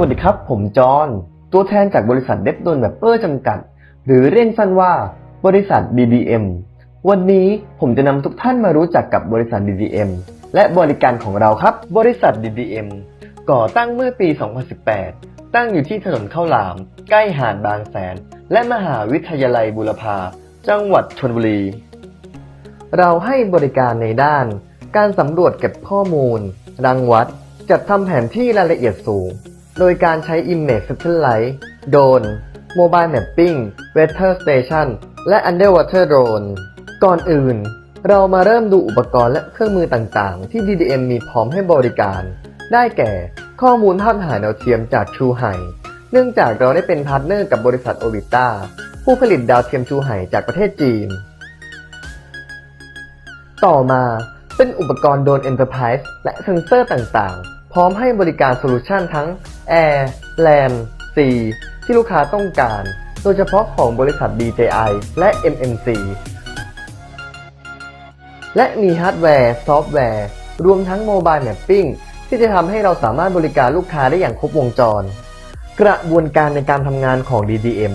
วัสดีครับ ผมจอห์นตัวแทนจากบริษัทเดฟโดนแบบเปอร์จำกัด หรือเรียกสั้นว่าบริษัท BDM วันนี้ผมจะนำทุกท่านมารู้จักกับบริษัท BDM และบริการของเราครับ บริษัท BDM ก่อตั้งเมื่อปี 2018 ตั้งอยู่ที่ถนนข้าวหลาม ใกล้หาดบางแสน และมหาวิทยาลัยบุรพา จังหวัดชลบุรี เราให้บริการในด้าน การสำรวจเก็บข้อมูล รังวัด จัดทำแผนที่รายละเอียดสูง โดยการใช้ Image Satellite โดรน Mobile Mapping Weather Station และ Underwater Drone ก่อนอื่น เรามาเริ่มดูอุปกรณ์และเครื่องมือต่างๆ ที่ DDM มีพร้อมให้บริการ ได้แก่ข้อมูลภาพถ่ายดาวเทียมจาก True High เนื่องจากเราได้เป็นพาร์ทเนอร์กับบริษัท Orbita ผู้ผลิตดาวเทียม True High จากประเทศจีน ต่อมาเป็นอุปกรณ์โดรน Enterprise และเซ็นเซอร์ต่างๆ พร้อมให้บริการโซลูชันทั้ง Air Land Sea ที่ลูกค้าต้องการ โดยเฉพาะของบริษัท DJI และ MMC และมีฮาร์ดแวร์ ซอฟต์แวร์ รวมทั้งโมบายแมปปิ้งที่จะทำให้เราสามารถบริการลูกค้าได้อย่างครบวงจร กระบวนการในการทำงานของ DDM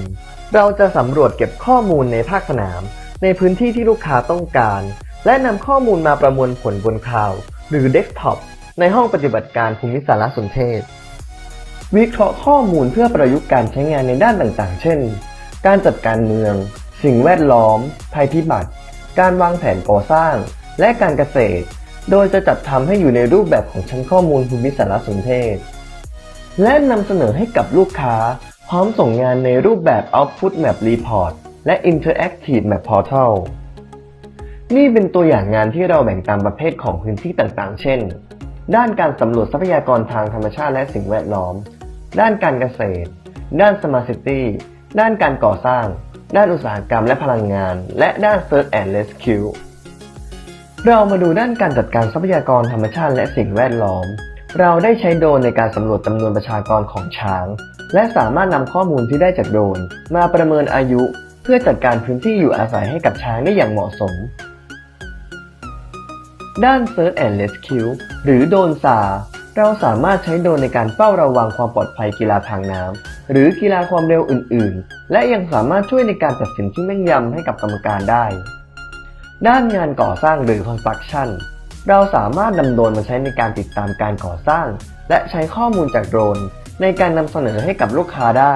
เราจะสำรวจเก็บข้อมูลในภาคสนาม ในพื้นที่ที่ลูกค้าต้องการ และนำข้อมูลมาประมวลผลบนคลาวด์หรือเดสก์ท็อปในห้องปฏิบัติการภูมิสารสนเทศ วิเคราะห์ข้อมูลเพื่อประยุกต์การใช้งานในด้านต่างๆ เช่น การจัดการเมือง สิ่งแวดล้อม ภัยพิบัติ การวางแผนก่อสร้าง และการเกษตร โดยจะจัดทำให้อยู่ในรูปแบบของชั้นข้อมูลภูมิสารสนเทศ และนำเสนอให้กับลูกค้า พร้อมส่งงานในรูปแบบ Output Map Report และ Interactive Map Portal นี่เป็นตัวอย่างงานที่เราแบ่งตามประเภทของพื้นที่ต่างๆ เช่น ด้านการสำรวจทรัพยากรทางธรรมชาติและสิ่งแวดล้อม ด้านการเกษตร ด้าน Smart City ด้านการก่อสร้าง ด้านอุตสาหกรรมและพลังงาน และด้าน Search and Rescue เรามาดูด้านการจัดการทรัพยากรธรรมชาติและสิ่งแวดล้อม เราได้ใช้โดรนในการสำรวจจำนวนประชากรของช้าง และสามารถนำข้อมูลที่ได้จากโดรนมาประเมินอายุ เพื่อจัดการพื้นที่อยู่อาศัยให้กับช้างได้อย่างเหมาะสม ด้าน Search and Rescue หรือโดนซา เราสามารถใช้โดรนในการเฝ้าระวังความปลอดภัยกีฬาทางน้ำหรือกีฬาความเร็วอื่น ๆ และยังสามารถช่วยในการตัดสินที่แม่นยำให้กับกรรมการได้ ด้านงานก่อสร้างหรือ Construction เราสามารถนำโดรนมาใช้ในการติดตามการก่อสร้าง และใช้ข้อมูลจากโดรน ในการนำเสนอให้กับลูกค้าได้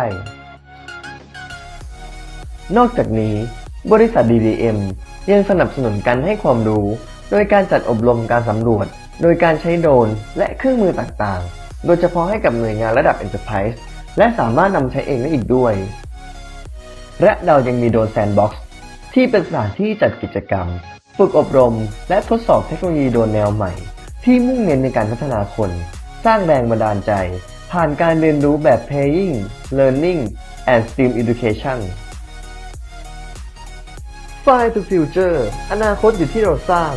นอกจากนี้ บริษัท DDM ยังสนับสนุนการให้ความรู้ โดยการจัดอบรมการสำรวจ โดยการใช้โดรนและเครื่องมือต่างๆ โดยเฉพาะให้กับหน่วยงานระดับ Enterprise และสามารถนำใช้เองได้อีกด้วย และเรายังมีโดรนแซนด์บ็อกซ์ที่เป็นสถานที่จัดกิจกรรม ฝึกอบรม และทดสอบเทคโนโลยีโดรนแนวใหม่ ที่มุ่งเน้นในการพัฒนาคน สร้างแรงบันดาลใจ ผ่านการเรียนรู้แบบ Playing Learning and STEAM Education Fly to Future อนาคตอยู่ที่เราสร้าง